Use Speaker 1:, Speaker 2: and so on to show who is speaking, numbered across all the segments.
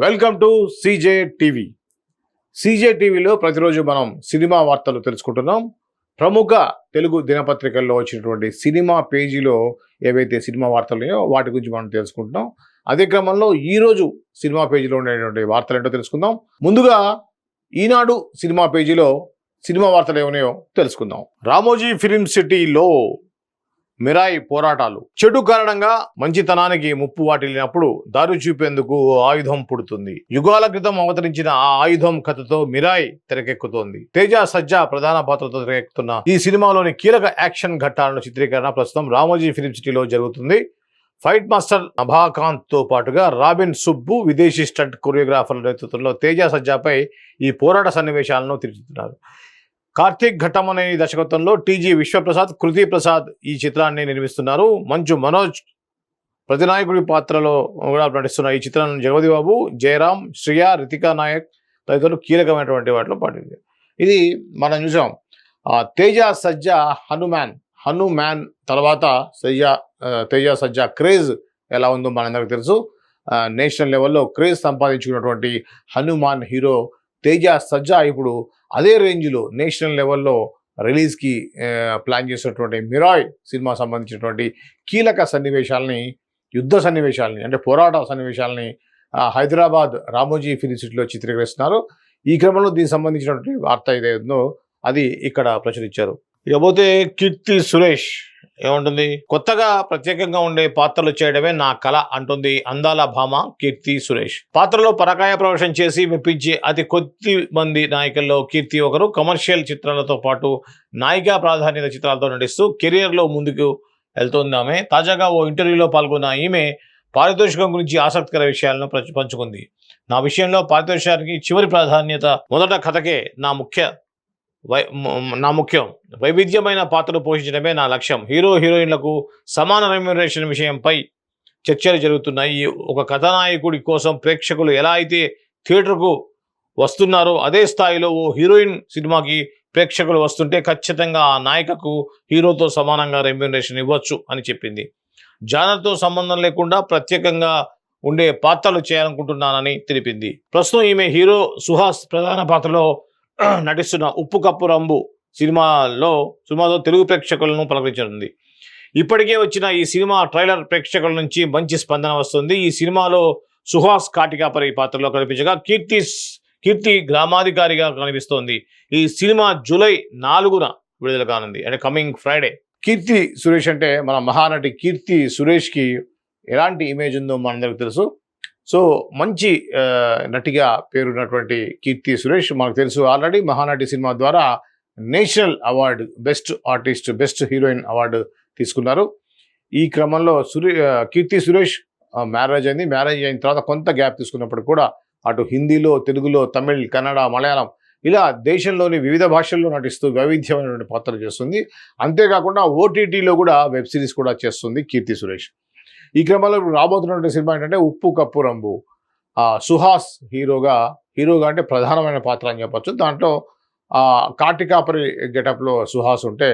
Speaker 1: Welcome to CJ TV. CJ టీవీలో ప్రతిరోజు మనం సినిమా వార్తలు తెలుసుకుంటున్నాం. ప్రముఖ తెలుగు దినపత్రికల్లో వచ్చినటువంటి సినిమా పేజీలో ఏవైతే సినిమా వార్తలు ఉన్నాయో వాటి గురించి మనం తెలుసుకుంటున్నాం. అదే క్రమంలో ఈరోజు సినిమా పేజీలో ఉండేటువంటి వార్తలు ఏంటో తెలుసుకుందాం. ముందుగా ఈనాడు సినిమా పేజీలో సినిమా వార్తలు ఏమున్నాయో తెలుసుకుందాం. రామోజీ ఫిలిం సిటీలో మిరాయి పోరాటాలు. చెడు కారణంగా మంచితనానికి ముప్పు వాటిల్లినప్పుడు దారి చూపేందుకు ఓ ఆయుధం పుడుతుంది. యుగాల క్రితం అవతరించిన ఆ ఆయుధం కథతో మిరాయి తెరకెక్కుతోంది. తేజ సజ్జా ప్రధాన పాత్రతో తెరకెక్కుతున్న ఈ సినిమాలోని కీలక యాక్షన్ ఘట్టాలను చిత్రీకరణ ప్రస్తుతం రామోజీ ఫిలిం సిటీలో జరుగుతుంది. ఫైట్ మాస్టర్ నభాకాంత్తో పాటుగా రాబిన్ సుబ్బు విదేశీ స్టంట్ కొరియోగ్రాఫర్ల నేతృత్వంలో తేజ సజ్జాపై ఈ పోరాట సన్నివేశాలను తీర్చుతున్నారు కార్తీక్ ఘట్టమనే దర్శకత్వంలో టీజీ విశ్వప్రసాద్ కృతి ప్రసాద్ ఈ చిత్రాన్ని నిర్మిస్తున్నారు. మంచు మనోజ్ ప్రతినాయకుడి పాత్రలో కూడా నటిస్తున్న ఈ చిత్రాన్ని జగవతి బాబు జయరాం శ్రియ రితికా నాయక్ తదితరులు కీలకమైనటువంటి వాటిలో పాటింది ఇది మనం చూసాం. తేజ సజ్జ హనుమాన్ హనుమాన్ తర్వాత సజ్జ తేజ సజ్జ క్రేజ్ ఎలా ఉందో మనందరికీ తెలుసు. నేషనల్ లెవెల్లో క్రేజ్ సంపాదించుకున్నటువంటి హనుమాన్ హీరో తేజ సజ్జా ఇప్పుడు అదే రేంజ్లో నేషనల్ లెవెల్లో రిలీజ్కి ప్లాన్ చేసినటువంటి మిరాయ్ సినిమా సంబంధించినటువంటి కీలక సన్నివేశాలని యుద్ధ సన్నివేశాలని అంటే పోరాట సన్నివేశాలని హైదరాబాద్ రామోజీ ఫిలిం సిటీలో చిత్రీకరిస్తున్నారు. ఈ క్రమంలో దీనికి సంబంధించినటువంటి వార్త ఏదైందో అది ఇక్కడ ప్రచురించారు. ఇకపోతే కీర్తి సురేష్ ఏముంటుంది? కొత్తగా ప్రత్యేకంగా ఉండే పాత్రలు చేయడమే నా కళ అంటుంది అందాల భామ కీర్తి సురేష్. పాత్రలో పరకాయ ప్రవేశం చేసి మెప్పించే అతి కొద్ది మంది నాయకుల్లో కీర్తి ఒకరు. కమర్షియల్ చిత్రాలతో పాటు నాయికా ప్రాధాన్యత చిత్రాలతో నటిస్తూ కెరియర్లో ముందుకు వెళ్తోంది ఆమె. తాజాగా ఓ ఇంటర్వ్యూలో పాల్గొన్న ఈమె పారితోషికం గురించి ఆసక్తికర విషయాలను పంచు- పంచుకుంది. నా విషయంలో పారితోషికానికి చివరి ప్రాధాన్యత మొదట కథకే నా ముఖ్య వై నా ముఖ్యం. వైవిధ్యమైన పాత్రలు పోషించడమే నా లక్ష్యం. హీరో హీరోయిన్లకు సమాన రెమ్యునరేషన్ విషయంపై చర్చలు జరుగుతున్నాయి. ఒక కథానాయకుడి కోసం ప్రేక్షకులు ఎలా అయితే థియేటర్కు వస్తున్నారో అదే స్థాయిలో ఓ హీరోయిన్ సినిమాకి ప్రేక్షకులు వస్తుంటే ఖచ్చితంగా ఆ నాయకకు హీరోతో సమానంగా రెమ్యునరేషన్ ఇవ్వచ్చు అని చెప్పింది. జానర్తో సంబంధం లేకుండా ప్రత్యేకంగా ఉండే పాత్రలు చేయాలనుకుంటున్నానని తెలిపింది. ప్రస్తుతం ఈమె హీరో సుహాస్ ప్రధాన పాత్రలో నటిస్తున్న ఉప్పు కప్పు రంబు సినిమాలో సినిమాతో తెలుగు ప్రేక్షకులను పలకరించనుంది. ఇప్పటికే వచ్చిన ఈ సినిమా ట్రైలర్ ప్రేక్షకుల నుంచి మంచి స్పందన వస్తుంది. ఈ సినిమాలో సుహాస్ కాటికాపరి పాత్రలో కనిపించగా కీర్తి కీర్తి గ్రామాధికారిగా కనిపిస్తోంది. ఈ సినిమా జూలై నాలుగున విడుదల కానుంది. అంటే కమింగ్ ఫ్రైడే. కీర్తి సురేష్ అంటే మన మహానటి కీర్తి సురేష్కి ఎలాంటి ఇమేజ్ ఉందో మనందరికి తెలుసు. సో మంచి నటిగా పేరున్నటువంటి కీర్తి సురేష్ మనకు తెలుసు. ఆల్రెడీ మహానటి సినిమా ద్వారా national award best artist best heroine award తీసుకున్నారు. ఈ క్రమంలో సురే కీర్తి సురేష్ మ్యారేజ్ అయింది. మ్యారేజ్ అయిన తర్వాత కొంత గ్యాప్ తీసుకున్నప్పుడు కూడా అటు హిందీలో తెలుగులో తమిళ్ కన్నడ మలయాళం ఇలా దేశంలోని వివిధ భాషల్లో నటిస్తూ వైవిధ్యమైనటువంటి పాత్రలు చేస్తుంది. అంతేకాకుండా ఓటీటీలో కూడా వెబ్ సిరీస్ కూడా చేస్తుంది కీర్తి సురేష్. ఈ క్రమంలో ఇప్పుడు రాబోతున్నటువంటి సినిమా ఏంటంటే ఉప్పు కప్పు రంబు. సుహాస్ హీరోగా హీరోగా అంటే ప్రధానమైన పాత్ర అని చెప్పచ్చు. దాంట్లో కాటికాపరి గెటప్లో సుహాస్ ఉంటే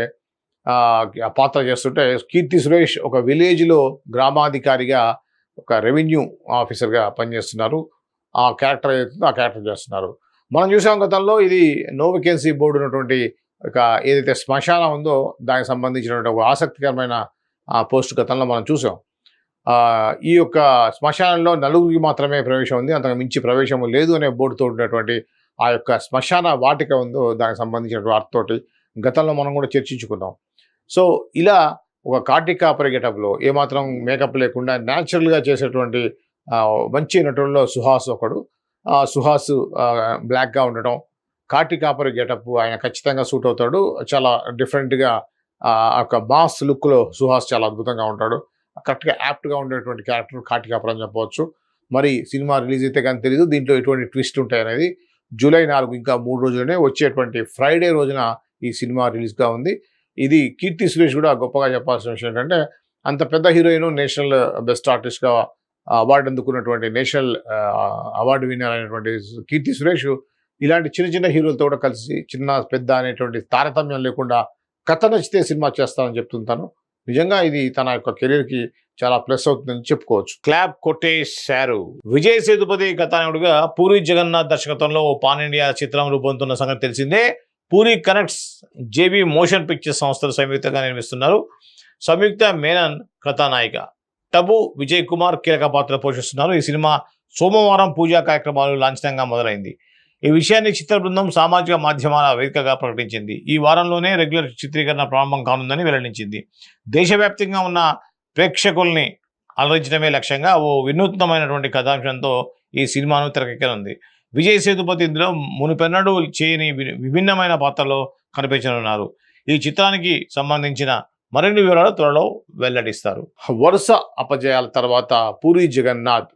Speaker 1: ఆ పాత్ర చేస్తుంటే కీర్తి సురేష్ ఒక విలేజ్లో గ్రామాధికారిగా ఒక రెవెన్యూ ఆఫీసర్గా పనిచేస్తున్నారు. ఆ క్యారెక్టర్ ఏదైతుందో ఆ క్యారెక్టర్ చేస్తున్నారు. మనం చూసాం గతంలో ఇది నో వేకెన్సీ బోర్డు ఉన్నటువంటి ఒక ఏదైతే శ్మశానం ఉందో దానికి సంబంధించినటువంటి ఒక ఆసక్తికరమైన పోస్ట్ గతంలో మనం చూసాం. ఈ యొక్క శ్మశానంలో నలుగురికి మాత్రమే ప్రవేశం ఉంది. అంతకు మించి ప్రవేశం లేదు అనే బోర్డుతో ఉన్నటువంటి ఆ యొక్క శ్మశాన వాటిక ఉందో దానికి సంబంధించిన వాటితోటి గతంలో మనం కూడా చర్చించుకున్నాం. సో ఇలా ఒక కార్టిక్ కాపరి ఏమాత్రం మేకప్ లేకుండా న్యాచురల్గా చేసేటువంటి మంచి నటుల్లో సుహాస్ ఒకడు. సుహాస్ బ్లాక్గా ఉండటం. కార్టిక్ కాపరి గెటప్ ఆయన ఖచ్చితంగా సూట్ అవుతాడు. చాలా డిఫరెంట్గా ఒక మాస్ లుక్లో సుహాస్ చాలా అద్భుతంగా ఉంటాడు. కరెక్ట్గా యాప్ట్గా ఉండేటువంటి క్యారెక్టర్ కాటికాపురం అని చెప్పవచ్చు. మరి సినిమా రిలీజ్ అయితే కానీ తెలియదు దీంట్లో ఎటువంటి ట్విస్ట్ ఉంటాయనేది జూలై నాలుగు ఇంకా మూడు రోజులనే వచ్చేటువంటి ఫ్రైడే రోజున ఈ సినిమా రిలీజ్గా ఉంది. ఇది కీర్తి సురేష్ కూడా గొప్పగా చెప్పాల్సిన విషయం ఏంటంటే అంత పెద్ద హీరోయిన్ నేషనల్ బెస్ట్ ఆర్టిస్ట్గా అవార్డు అందుకున్నటువంటి నేషనల్ అవార్డు విన్నర్ అయినటువంటి కీర్తి సురేష్ ఇలాంటి చిన్న చిన్న హీరోలతో కూడా కలిసి చిన్న పెద్ద అనేటువంటి తారతమ్యం లేకుండా కథ నచ్చితే సినిమా చేస్తానని చెప్తుంటాను. నిజంగా ఇది తన యొక్క కెరీర్కి చాలా ప్లస్ అవుతుందని చెప్పుకోవచ్చు. క్లాప్ కొట్టేశారు. విజయ్ సేతుపతి కథానాయుడుగా పూరి జగన్నాథ్ దర్శకత్వంలో ఓ పాన్ ఇండియా చిత్రం రూపొందుతున్న సంగతి తెలిసిందే. Puri Connects JB motion picture సంస్థలు సంయుక్తంగా నిర్మిస్తున్నారు. సంయుక్త మేనన్ కథానాయిక. టబు విజయ్ కుమార్ కీలక పాత్ర పోషిస్తున్నారు. ఈ సినిమా సోమవారం పూజా కార్యక్రమాలు లాంఛనంగా మొదలైంది. ఈ విషయాన్ని చిత్ర బృందం సామాజిక మాధ్యమాల వేదికగా ప్రకటించింది. ఈ వారంలోనే రెగ్యులర్ చిత్రీకరణ ప్రారంభం కానుందని వెల్లడించింది. దేశవ్యాప్తంగా ఉన్న ప్రేక్షకుల్ని అలరించడమే లక్ష్యంగా ఓ వినూత్నమైనటువంటి కథాంశంతో ఈ సినిమాను తెరకెక్కనుంది విజయ్ సేతుపతి ఇందులో మునుపెన్నడూ చేయని విభిన్నమైన పాత్రలో కనిపించనున్నారు. ఈ చిత్రానికి సంబంధించిన మరిన్ని వివరాలు త్వరలో వెల్లడిస్తారు. వరుస అపజయాల తర్వాత పూరి జగన్నాథ్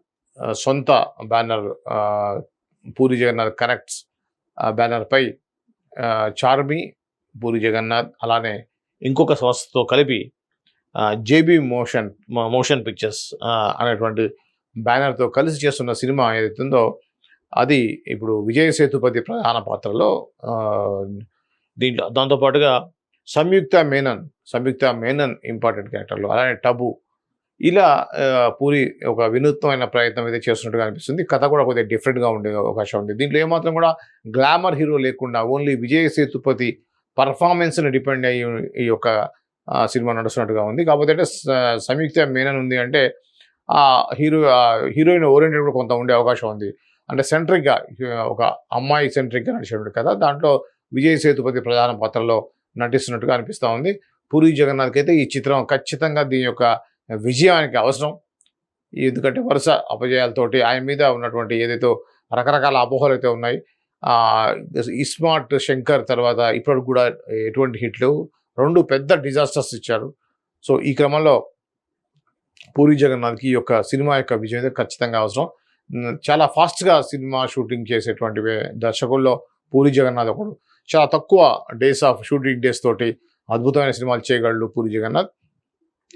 Speaker 1: సొంత banner Puri Jagannadh Connects banner పై చార్మి పూరి జగన్నాథ్ అలానే ఇంకొక సంస్థతో కలిపి జేబీ మోషన్ మోషన్ పిక్చర్స్ అనేటువంటి బ్యానర్తో కలిసి చేస్తున్న సినిమా ఏదైతే ఉందో అది ఇప్పుడు విజయ సేతుపతి ప్రధాన పాత్రలో దీంట్లో దాంతోపాటుగా సంయుక్త మేనన్ సంయుక్త మేనన్ ఇంపార్టెంట్ క్యారెక్టర్లు అలానే టబు ఇలా పూరి ఒక వినూత్నమైన ప్రయత్నం అయితే చేస్తున్నట్టుగా అనిపిస్తుంది. కథ కూడా కొద్దిగా డిఫరెంట్గా ఉండే అవకాశం ఉంది. దీంట్లో ఏమాత్రం కూడా గ్లామర్ హీరో లేకుండా ఓన్లీ విజయ్ సేతుపతి పర్ఫార్మెన్స్ని డిపెండ్ అయ్యి ఈ యొక్క సినిమా నడుస్తున్నట్టుగా ఉంది. కాకపోతే అంటే సంయుక్త మేనన్ ఉంది అంటే ఆ హీరో హీరోయిన్ ఓరియంటెడ్ కూడా కొంత ఉండే అవకాశం ఉంది. అంటే సెంట్రిక్గా ఒక అమ్మాయి సెంట్రిక్గా నడిచేటువంటి కథ. దాంట్లో విజయ్ సేతుపతి ప్రధాన పాత్రలో నటిస్తున్నట్టుగా అనిపిస్తూ ఉంది. పూరి జగన్నాథ్కి అయితే ఈ చిత్రం ఖచ్చితంగా దీని యొక్క విజయానికి అవసరం. ఎందుకంటే వరుస అపజయాలతోటి ఆయన మీద ఉన్నటువంటి ఏదైతే రకరకాల అపోహలు అయితే ఉన్నాయి. ఇస్మార్ట్ శంకర్ తర్వాత ఇప్పటికి కూడా ఎటువంటి హిట్లు రెండు పెద్ద డిజాస్టర్స్ ఇచ్చారు. సో ఈ క్రమంలో పూరి జగన్నాథ్కి ఈ యొక్క సినిమా యొక్క విజయం అయితే ఖచ్చితంగా అవసరం. చాలా ఫాస్ట్గా సినిమా షూటింగ్ చేసేటువంటి దర్శకుల్లో పూరి జగన్నాథ్ ఒకడు. చాలా తక్కువ డేస్ ఆఫ్ షూటింగ్ డేస్ తోటి అద్భుతమైన సినిమాలు చేయగలడు పూరి జగన్నాథ్.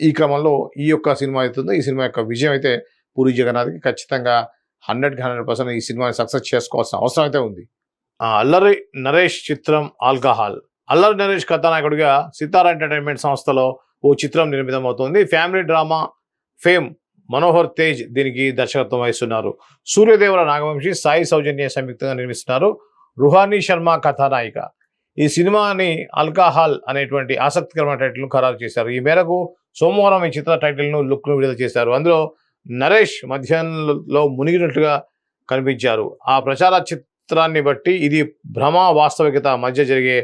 Speaker 1: ఈ క్రమంలో ఈ యొక్క సినిమా అవుతుందో. ఈ సినిమా యొక్క విజయం అయితే పూరి జగన్నాథ్కి ఖచ్చితంగా హండ్రెడ్కి హండ్రెడ్ పర్సెంట్ ఈ సినిమాని సక్సెస్ చేసుకోవాల్సిన అవసరం అయితే ఉంది. ఆ, అల్లరి నరేష్ చిత్రం ఆల్కహాల్. అల్లరి నరేష్ కథానాయకుడిగా సితార ఎంటర్టైన్మెంట్ సంస్థలో ఓ చిత్రం నిర్మితం అవుతుంది. Family drama fame Manohar Tej దీనికి దర్శకత్వం వహిస్తున్నారు. సూర్యదేవర నాగవంశి సాయి సౌజన్య సంయుక్తంగా నిర్మిస్తున్నారు. రుహానీ శర్మ కథానాయిక. ఈ సినిమాని ఆల్కహాల్ అనేటువంటి ఆసక్తికరమైన టైటిల్ను ఖరారు చేశారు. ఈ మేరకు సోమవారం ఈ చిత్ర టైటిల్ను లుక్ను విడుదల చేశారు. అందులో నరేష్ మధ్యాహ్నంలో మునిగినట్లుగా కనిపించారు. ఆ ప్రచార చిత్రాన్ని బట్టి ఇది భ్రమ వాస్తవికత మధ్య జరిగే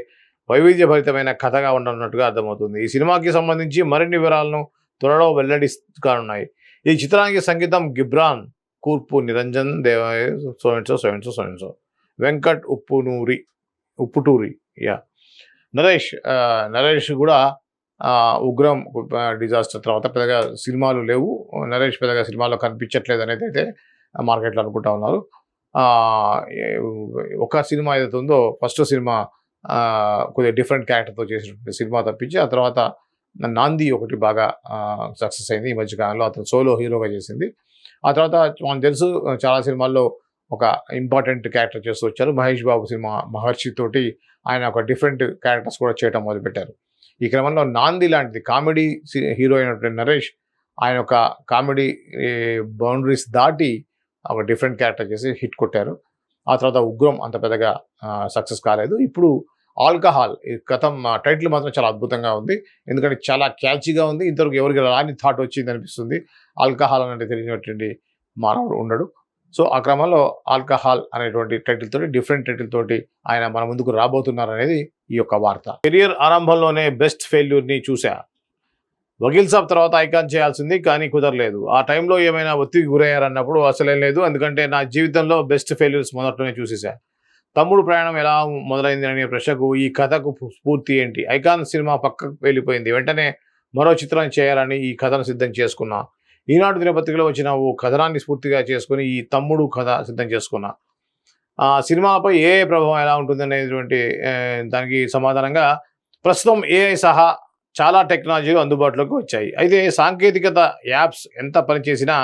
Speaker 1: వైవిధ్యభరితమైన కథగా ఉండనున్నట్టుగా అర్థమవుతుంది. ఈ సినిమాకి సంబంధించి మరిన్ని వివరాలను త్వరలో వెల్లడి కానున్నాయి ఈ చిత్రానికి సంగీతం గిబ్రాన్ కూర్పు నిరంజన్ దేవ సోయన్సో సోయన్సో సోయన్సో వెంకట్ ఉప్పునూరి ఉప్పుటూరి యా. నరేష్ నరేష్ కూడా ఉగ్రం డిజాస్టర్ తర్వాత పెద్దగా సినిమాలు లేవు. నరేష్ పెద్దగా సినిమాలో కనిపించట్లేదు అనేది అయితే మార్కెట్లో అనుకుంటా ఉన్నారు. ఒక సినిమా ఏదైతే ఉందో ఫస్ట్ సినిమా కొద్దిగా డిఫరెంట్ క్యారెక్టర్తో చేసినటువంటి సినిమా తప్పించి ఆ తర్వాత నాంది ఒకటి బాగా సక్సెస్ అయింది ఈ మధ్యకాలంలో అతను సోలో హీరోగా చేసింది. ఆ తర్వాత మనకు తెలుసు చాలా సినిమాల్లో ఒక ఇంపార్టెంట్ క్యారెక్టర్ చేస్తూ వచ్చారు మహేష్ బాబు సినిమా మహర్షి తోటి ఆయన ఒక డిఫరెంట్ క్యారెక్టర్స్ కూడా చేయడం మొదలుపెట్టారు. ఈ క్రమంలో నాంది లాంటిది కామెడీ హీరో అయినటువంటి నరేష్ ఆయన ఒక కామెడీ బౌండరీస్ దాటి ఒక డిఫరెంట్ క్యారెక్టర్ చేసి హిట్ కొట్టారు. ఆ తర్వాత ఉగ్రం అంత పెద్దగా సక్సెస్ కాలేదు. ఇప్పుడు ఆల్కహాల్ ఈ కథం టైటిల్ మాత్రం చాలా అద్భుతంగా ఉంది. ఎందుకంటే చాలా క్యాచీగా ఉంది. ఇంతవరకు ఎవరికి రాని థాట్ వచ్చింది అనిపిస్తుంది ఆల్కహాల్ అనేది తెలియనటువంటి మానవుడు ఉండడు. సో ఆ క్రమంలో ఆల్కహాల్ అనేటువంటి టైటిల్ తోటి డిఫరెంట్ టైటిల్ తోటి ఆయన మన ముందుకు రాబోతున్నారు అనేది ఈ యొక్క వార్త. కెరియర్ ఆరంభంలోనే బెస్ట్ ఫెయిల్యూర్ని చూశా. వకీల్ సాబ్ తర్వాత ఐకాన్ చేయాల్సింది కానీ కుదరలేదు. ఆ టైంలో ఏమైనా ఒత్తిడికి గురయ్యారన్నప్పుడు అసలేం లేదు. ఎందుకంటే నా జీవితంలో బెస్ట్ ఫెయిల్యూర్స్ మొదట్లోనే చూసేసా తమ్ముడు ప్రయాణం ఎలా మొదలైంది అనే ప్రశ్నకు ఈ కథకు స్ఫూర్తి ఏంటి? ఐకాన్ సినిమా పక్కకు వెళ్ళిపోయింది. వెంటనే మరో చిత్రం చేయాలని ఈ కథను సిద్ధం చేసుకున్నా. ఈనాడు దినపత్రికలో వచ్చిన ఓ కథనాన్ని స్ఫూర్తిగా చేసుకుని ఈ తమ్ముడు కథ సిద్ధం చేసుకున్నా. ఆ సినిమాపై ఏ ప్రభావం ఎలా ఉంటుంది అనేటువంటి దానికి సమాధానంగా ప్రస్తుతం ఏఐ సహా చాలా టెక్నాలజీలు అందుబాటులోకి వచ్చాయి. అయితే సాంకేతికత యాప్స్ ఎంత పనిచేసినా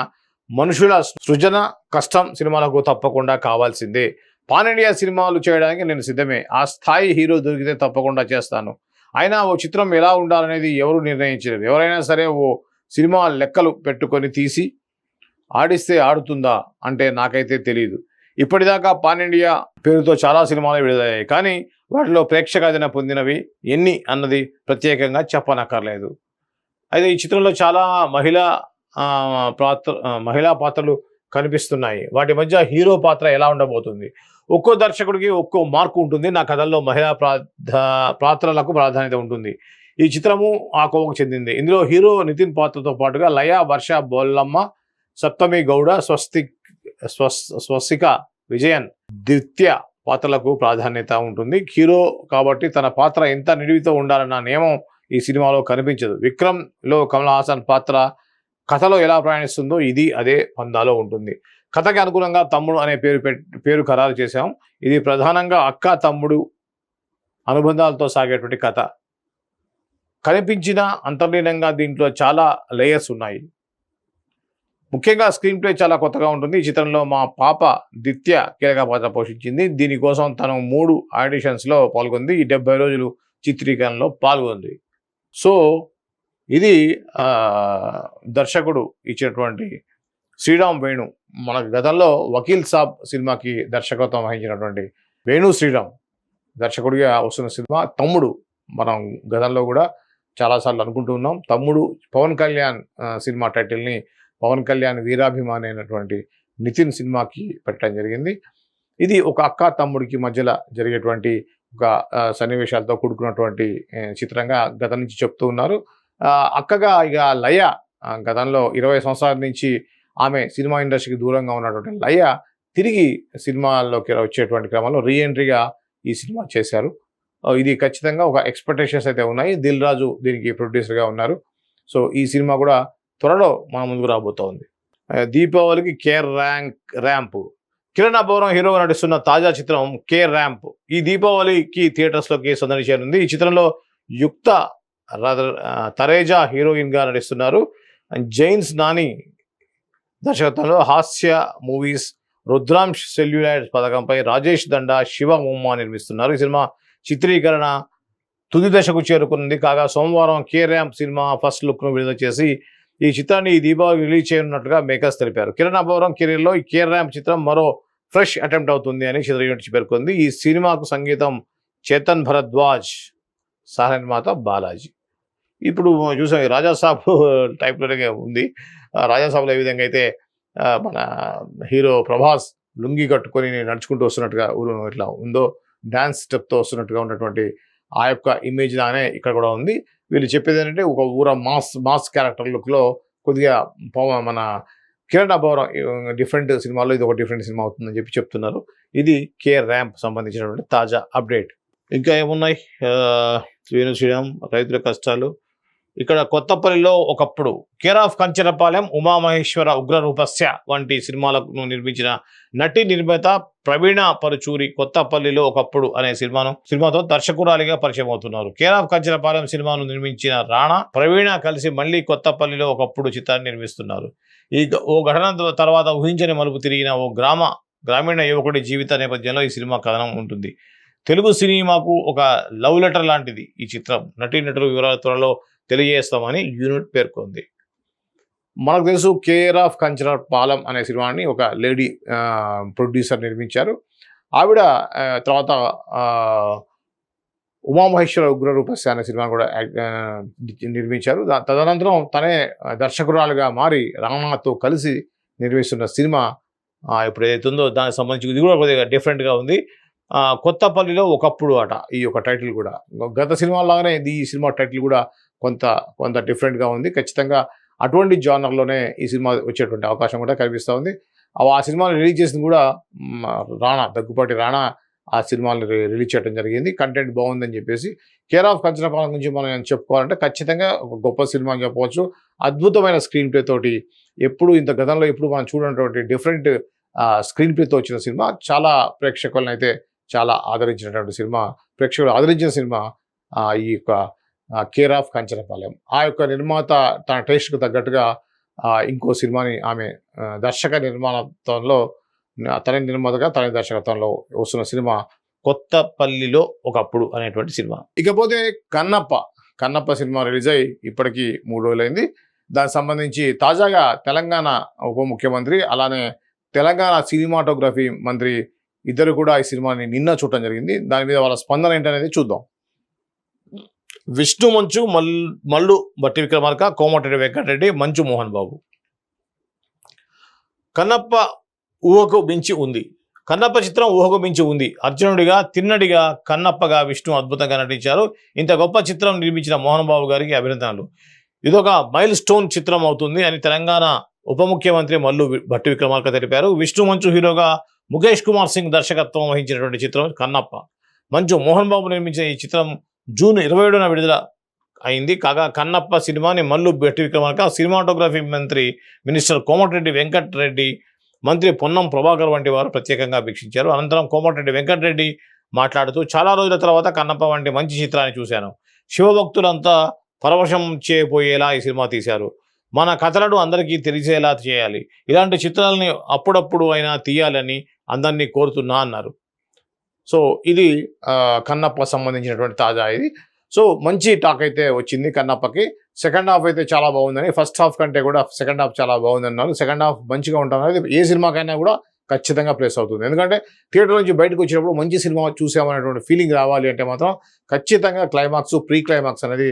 Speaker 1: మనుషుల సృజన కష్టం సినిమాలకు తప్పకుండా కావాల్సిందే. పాన్ ఇండియా సినిమాలు చేయడానికి నేను సిద్ధమే. ఆ స్థాయి హీరో దొరికితే తప్పకుండా చేస్తాను. అయినా ఓ చిత్రం ఎలా ఉండాలనేది ఎవరు నిర్ణయించలేరు. ఎవరైనా సరే ఓ సినిమా లెక్కలు పెట్టుకొని తీసి ఆడిస్తే ఆడుతుందా అంటే నాకైతే తెలియదు ఇప్పటిదాకా పాన్ ఇండియా పేరుతో చాలా సినిమాలు విడుదలయ్యాయి. కానీ వాటిలో ప్రేక్షకాదరణ పొందినవి ఎన్ని అన్నది ప్రత్యేకంగా చెప్పనక్కర్లేదు. అయితే ఈ చిత్రంలో చాలా మహిళా పాత్ర మహిళా పాత్రలు కనిపిస్తున్నాయి. వాటి మధ్య హీరో పాత్ర ఎలా ఉండబోతుంది? ఒక్కో దర్శకుడికి ఒక్కో మార్కు ఉంటుంది. నా కథల్లో మహిళా ప్రాధ పాత్రలకు ప్రాధాన్యత ఉంటుంది. ఈ చిత్రము ఆ కోవకు చెందింది. ఇందులో హీరో నితిన్ పాత్రతో పాటుగా లయ వర్ష బోల్లమ్మ సప్తమి గౌడ స్వస్తిక్ స్వస్ స్వస్తిక విజయన్ ద్విత్య పాత్రలకు ప్రాధాన్యత ఉంటుంది. హీరో కాబట్టి తన పాత్ర ఎంత నిడివితో ఉండాలన్న నియమం ఈ సినిమాలో కనిపించదు. విక్రమ్లో కమల్ హాసన్ పాత్ర కథలో ఎలా ప్రయాణిస్తుందో ఇది అదే పందాలో ఉంటుంది. కథకి అనుగుణంగా తమ్ముడు అనే పేరు పెట్ పేరు ఖరారు చేశాం. ఇది ప్రధానంగా అక్క తమ్ముడు అనుబంధాలతో సాగేటువంటి కథ. కనిపించిన అంతర్లీనంగా దీంట్లో చాలా లేయర్స్ ఉన్నాయి. ముఖ్యంగా స్క్రీన్ ప్లే చాలా కొత్తగా ఉంటుంది. ఈ చిత్రంలో మా పాప దిత్య కీలక పాత్ర పోషించింది. దీనికోసం తను మూడు ఆడిషన్స్లో పాల్గొంది. ఈ డెబ్బై రోజులు చిత్రీకరణలో పాల్గొంది. సో ఇది దర్శకుడు ఇచ్చినటువంటి శ్రీరామ్ వేణు. మన గతంలో వకీల్ సాబ్ సినిమాకి దర్శకత్వం వహించినటువంటి వేణు శ్రీరామ్ దర్శకుడిగా వస్తున్న సినిమా తమ్ముడు. మనం గతంలో కూడా చాలాసార్లు అనుకుంటూ ఉన్నాం. తమ్ముడు పవన్ కళ్యాణ్ సినిమా టైటిల్ని పవన్ కళ్యాణ్ వీరాభిమాని అయినటువంటి నితిన్ సినిమాకి పెట్టడం జరిగింది. ఇది ఒక అక్క తమ్ముడికి మధ్యలో జరిగేటువంటి ఒక సన్నివేశాలతో కూడుకున్నటువంటి చిత్రంగా గత నుంచి చెప్తూ ఉన్నారు. అక్కగా ఇక లయ గతంలో ఇరవై సంవత్సరాల నుంచి ఆమె సినిమా ఇండస్ట్రీకి దూరంగా ఉన్నటువంటి లయ తిరిగి సినిమాల్లోకి వచ్చేటువంటి క్రమంలో రీఎంట్రీగా ఈ సినిమా చేశారు. ఇది ఖచ్చితంగా ఒక ఎక్స్పెక్టేషన్స్ అయితే ఉన్నాయి. దిల్ రాజు దీనికి ప్రొడ్యూసర్గా ఉన్నారు. సో ఈ సినిమా కూడా త్వరలో మన ముందుకు రాబోతోంది. దీపావళికి care rank ramp. Kiran Abbavaram హీరోగా నటిస్తున్న తాజా చిత్రం కే ర్యాంప్. ఈ దీపావళికి థియేటర్స్లోకి సందడి చేరింది. ఈ చిత్రంలో యుక్త తరేజా హీరోయిన్గా నటిస్తున్నారు. అండ్ జైన్స్ నాని దర్శకత్వంలో హాస్య మూవీస్ రుద్రాంశ్ సెల్యులైట్ పథకంపై రాజేష్ దండా శివ ఉమ్మ నిర్మిస్తున్నారు. ఈ సినిమా చిత్రీకరణ తుది దశకు చేరుకుంది. కాగా సోమవారం కే ర్యాంప్ సినిమా ఫస్ట్ లుక్ను విడుదల చేసి ఈ చిత్రాన్ని ఈ దీపావళి రిలీజ్ చేయనున్నట్టుగా మేకర్స్ తెలిపారు. కిరణ్ అబ్బవరం కెరీర్లో ఈ కే ర్యాంప్ చిత్రం మరో ఫ్రెష్ అటెంప్ట్ అవుతుంది అని చిత్ర యూనిట్ పేర్కొంది. ఈ సినిమాకు సంగీతం చేతన్ భరద్వాజ్ సహ నిర్మాత బాలాజీ. ఇప్పుడు చూసాం రాజాసాబ్ టైప్లోనే ఉంది. రాజాసాబ్లో ఏ విధంగా అయితే మన హీరో ప్రభాస్ లుంగి కట్టుకొని నడుచుకుంటూ వస్తున్నట్టుగా ఇట్లా ఉందో డ్యాన్స్ స్టెప్తో వస్తున్నట్టుగా ఉన్నటువంటి ఆ యొక్క ఇమేజ్ లానే ఇక్కడ కూడా ఉంది. వీళ్ళు చెప్పేది ఏంటంటే ఒక ఊర మాస్ మాస్ క్యారెక్టర్ లుక్లో కొద్దిగా పవ- మన కిరణ్ అభవరం డిఫరెంట్ సినిమాలో ఇది ఒక డిఫరెంట్ సినిమా అవుతుందని చెప్పి చెప్తున్నారు. ఇది కే ర్యాంప్ సంబంధించినటువంటి తాజా అప్డేట్. ఇంకా ఏమున్నాయి? వేణు శ్రీరామ్ రైతుల కష్టాలు ఇక్కడ కొత్తపల్లిలో ఒకప్పుడు కేర్ ఆఫ్ కంచరపాలెం ఉమామహేశ్వర ఉగ్రరూపస్య వంటి సినిమాలను నిర్మించిన నటి నిర్మాత ప్రవీణ పరుచూరి కొత్తపల్లిలో ఒకప్పుడు అనే సినిమాను సినిమాతో దర్శకురాలిగా పరిచయం అవుతున్నారు. కేర్ ఆఫ్ కంచరపాలెం సినిమాను నిర్మించిన రాణా ప్రవీణ కలిసి మళ్ళీ కొత్తపల్లిలో ఒకప్పుడు చిత్రాన్ని నిర్మిస్తున్నారు. ఈ ఓ ఘటన తర్వాత ఊహించని మలుపు తిరిగిన ఓ గ్రామ గ్రామీణ యువకుడి జీవిత నేపథ్యంలో ఈ సినిమా కథనం ఉంటుంది. తెలుగు సినిమాకు ఒక లవ్ లెటర్ లాంటిది ఈ చిత్రం. నటీనటులు వివరాల త్వరలో తెలియజేస్తామని యూనిట్ పేర్కొంది. మనకు తెలుసు కేర్ ఆఫ్ కంచనర్ పాలెం అనే సినిమాని ఒక లేడీ ప్రొడ్యూసర్ నిర్మించారు. ఆవిడ తర్వాత ఉమామహేశ్వర ఉగ్ర ఉగ్రరూపస్య అనే సినిమా కూడా నిర్మించారు. తదనంతరం తనే దర్శకురాలుగా మారి రామాతో కలిసి నిర్మిస్తున్న సినిమా ఇప్పుడు ఏదైతే ఉందో దానికి సంబంధించి ఇది కూడా కొద్దిగా డిఫరెంట్గా ఉంది. కొత్తపల్లిలో ఒకప్పుడు అట ఈ యొక్క టైటిల్ కూడా. గత సినిమాలాగానే ఇది ఈ సినిమా టైటిల్ కూడా కొంత కొంత డిఫరెంట్గా ఉంది. ఖచ్చితంగా అటువంటి జానర్లోనే ఈ సినిమా వచ్చేటువంటి అవకాశం కూడా కనిపిస్తూ ఉంది ఆ- ఆ సినిమాని రిలీజ్ చేసింది కూడా రాణా దగ్గుపాటి రాణా ఆ సినిమాని రిలీజ్ చేయడం జరిగింది. కంటెంట్ బాగుందని చెప్పేసి కేర్ ఆఫ్ కంచనపాలెం గురించి మనం చెప్పుకోవాలంటే ఖచ్చితంగా ఒక గొప్ప సినిమా అని చెప్పవచ్చు. అద్భుతమైన స్క్రీన్ ప్లే తోటి ఎప్పుడు ఇంత గతంలో ఎప్పుడు మనం చూడనటువంటి డిఫరెంట్ స్క్రీన్ ప్లేతో వచ్చిన సినిమా చాలా ప్రేక్షకులను అయితే చాలా ఆదరించినటువంటి సినిమా ప్రేక్షకులు ఆదరించిన సినిమా ఈ యొక్క కేర్ ఆఫ్ కంచనపాలెం. ఆ యొక్క నిర్మాత తన టేస్ట్కు తగ్గట్టుగా ఇంకో సినిమాని ఆమె దర్శక నిర్మాణత్వంలో తన నిర్మాతగా తన దర్శకత్వంలో వస్తున్న సినిమా కొత్తపల్లిలో ఒకప్పుడు అనేటువంటి సినిమా. ఇకపోతే కన్నప్ప కన్నప్ప సినిమా రిలీజ్ అయ్యి ఇప్పటికీ మూడు రోజులైంది. దానికి సంబంధించి తాజాగా తెలంగాణ ఉప ముఖ్యమంత్రి అలానే తెలంగాణ సినిమాటోగ్రఫీ మంత్రి ఇద్దరు కూడా ఈ సినిమాని నిన్న చూడటం జరిగింది. దాని మీద వాళ్ళ స్పందన ఏంటనేది చూద్దాం. విష్ణు మంచు మల్ మల్లు బట్టి విక్రమార్క కోమటిరెడ్డి వెంకటరెడ్డి మంచు మోహన్ బాబు. కన్నప్ప ఊహకు మించి ఉంది. కన్నప్ప చిత్రం ఊహకు మించి ఉంది. అర్జునుడిగా తిన్నడిగా కన్నప్పగా విష్ణు అద్భుతంగా నటించారు. ఇంత గొప్ప చిత్రం నిర్మించిన మోహన్ బాబు గారికి అభినందనలు. ఇదొక మైల్ స్టోన్ చిత్రం అవుతుంది అని తెలంగాణ ఉప ముఖ్యమంత్రి మల్లు భట్టి విక్రమార్క తెలిపారు. విష్ణు మంచు హీరోగా ముఖేష్ కుమార్ సింగ్ దర్శకత్వం వహించినటువంటి చిత్రం కన్నప్ప. మంచు మోహన్ బాబు నిర్మించిన ఈ చిత్రం జూన్ ఇరవై ఏడున విడుదల అయింది. కాగా కన్నప్ప సినిమాని మల్లు భట్టి విక్రమార్క సినిమాటోగ్రఫీ మంత్రి మినిస్టర్ కోమటిరెడ్డి వెంకటరెడ్డి మంత్రి పొన్నం ప్రభాకర్ వంటి వారు ప్రత్యేకంగా వీక్షించారు. అనంతరం కోమటిరెడ్డి వెంకటరెడ్డి మాట్లాడుతూ చాలా రోజుల తర్వాత కన్నప్ప వంటి మంచి చిత్రాన్ని చూశాను. శివభక్తులంతా పరవశం చేయబోయేలా ఈ సినిమా తీశారు. మన కథలను అందరికీ తెలిసేలా చేయాలి. ఇలాంటి చిత్రాలని అప్పుడప్పుడు అయినా తీయాలని అందరినీ కోరుతున్నా అన్నారు. సో ఇది కన్నప్ప సంబంధించినటువంటి తాజా ఇది. సో మంచి టాక్ అయితే వచ్చింది కన్నప్పకి. సెకండ్ హాఫ్ అయితే చాలా బాగుందని ఫస్ట్ హాఫ్ కంటే కూడా సెకండ్ హాఫ్ చాలా బాగుంది అన్నారు సెకండ్ హాఫ్ మంచిగా ఉంటుంది ఏ సినిమాకైనా కూడా ఖచ్చితంగా ప్లేస్ అవుతుంది. ఎందుకంటే థియేటర్ నుంచి బయటకు వచ్చినప్పుడు మంచి సినిమా చూసామనేటువంటి ఫీలింగ్ రావాలి అంటే మాత్రం ఖచ్చితంగా క్లైమాక్స్ ప్రీ క్లైమాక్స్ అనేది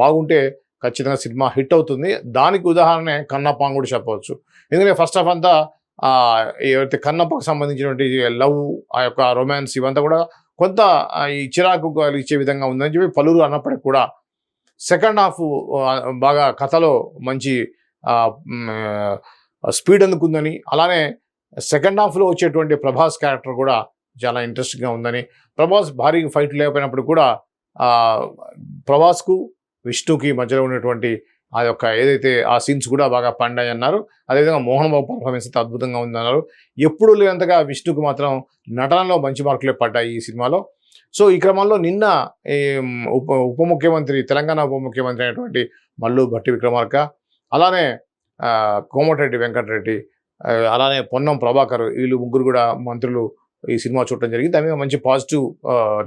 Speaker 1: బాగుంటే ఖచ్చితంగా సినిమా హిట్ అవుతుంది. దానికి ఉదాహరణ కన్నప్ప అని కూడా చెప్పవచ్చు. ఎందుకంటే ఫస్ట్ హాఫ్ అంతా ఏవైతే కన్నప్పకు సంబంధించినటువంటి లవ్ ఆ యొక్క రొమాన్స్ ఇవంతా కూడా కొంత ఈ చిరాకు ఇచ్చే విధంగా ఉందని చెప్పి పలువురు అన్నప్పటికీ కూడా సెకండ్ హాఫ్ బాగా కథలో మంచి స్పీడ్ అందుకుందని అలానే సెకండ్ హాఫ్లో వచ్చేటువంటి ప్రభాస్ క్యారెక్టర్ కూడా చాలా ఇంట్రెస్టింగ్గా ఉందని ప్రభాస్ భారీ ఫైట్ లేకపోయినప్పుడు కూడా ప్రభాస్కు విష్ణుకి మధ్యలో ఉన్నటువంటి ఆ యొక్క ఏదైతే ఆ సీన్స్ కూడా బాగా పండాయి అన్నారు అదేవిధంగా మోహన్ బాబు పర్ఫార్మెన్స్ అయితే అద్భుతంగా ఉందన్నారు. ఎప్పుడు లేనంతగా విష్ణుకు మాత్రం నటనలో మంచి మార్కులే పడ్డాయి ఈ సినిమాలో. సో ఈ క్రమంలో నిన్న ఈ ఉప ఉప ముఖ్యమంత్రి తెలంగాణ ఉప ముఖ్యమంత్రి అయినటువంటి మల్లు భట్టి విక్రమార్క అలానే కోమటిరెడ్డి వెంకటరెడ్డి అలానే పొన్నం ప్రభాకర్ వీళ్ళు ముగ్గురు కూడా మంత్రులు ఈ సినిమా చూడటం జరిగింది. దాని మీద మంచి పాజిటివ్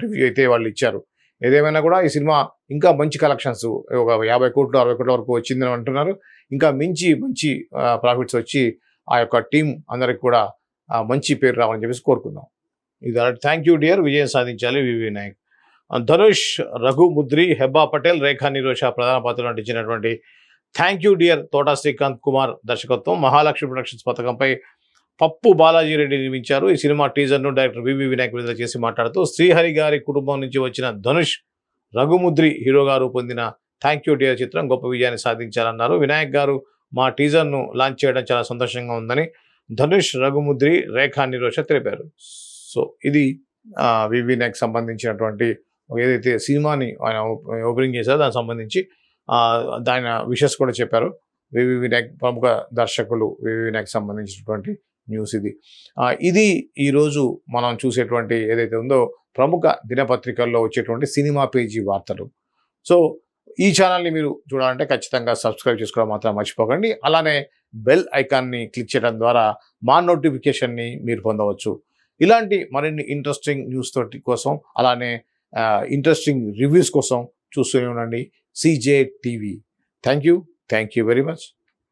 Speaker 1: రివ్యూ అయితే వాళ్ళు ఇచ్చారు. ఏదేమైనా కూడా ఈ సినిమా ఇంకా మంచి కలెక్షన్స్ ఒక యాభై కోట్లు అరవై కోట్ల వరకు వచ్చిందని అంటున్నారు. ఇంకా మించి మంచి ప్రాఫిట్స్ వచ్చి ఆ యొక్క టీం అందరికి కూడా మంచి పేరు రావాలని చెప్పేసి కోరుకుందాం. ఇది థ్యాంక్ యూ డియర్ విజయం సాధించాలి. వివి నాయక్. ధనుష్ రఘు ముద్రి హెబ్బా పటేల్ రేఖా నిరోష ప్రధాన పాత్రలు నటించినటువంటి thank you dear Thota Srikanth Kumar దర్శకత్వం. మహాలక్ష్మి ప్రొడక్షన్స్ పథకంపై పప్పు బాలాజీ రెడ్డి నిర్మించారు. ఈ సినిమా టీజర్ను డైరెక్టర్ వివి వినాయక్ విడుదల చేసి మాట్లాడుతూ శ్రీహరి గారి కుటుంబం నుంచి వచ్చిన ధనుష్ రఘుముద్రి హీరోగా రూపొందిన థ్యాంక్ యూ డియర్ చిత్రం గొప్ప విజయాన్ని సాధించారన్నారు వినాయక్ గారు మా టీజర్ను లాంచ్ చేయడం చాలా సంతోషంగా ఉందని ధనుష్ రఘుముద్రి రేఖా నిరోష తెలిపారు. సో ఇది వివి వినాయక్ సంబంధించినటువంటి ఏదైతే సినిమాని ఆయన ఓపెనింగ్ చేశారో దానికి సంబంధించి దాని విషెస్ కూడా చెప్పారు. వివి వినాయక్ ప్రముఖ దర్శకులు వివి వినాయక్ సంబంధించినటువంటి న్యూస్ ఇది. ఇది ఈరోజు మనం చూసేటువంటి ఏదైతే ఉందో ప్రముఖ దినపత్రికల్లో వచ్చేటువంటి సినిమా పేజీ వార్తలు. సో ఈ ఛానల్ని మీరు చూడాలంటే ఖచ్చితంగా సబ్స్క్రైబ్ చేసుకోవడం మాత్రం మర్చిపోకండి. అలానే బెల్ ఐకాన్ని క్లిక్ చేయడం ద్వారా మా నోటిఫికేషన్ని మీరు పొందవచ్చు. ఇలాంటి మరిన్ని ఇంట్రెస్టింగ్ న్యూస్ తోటి కోసం అలానే ఇంట్రెస్టింగ్ రివ్యూస్ కోసం చూస్తూనే ఉండండి. CJ TV. Thank you thank you very much.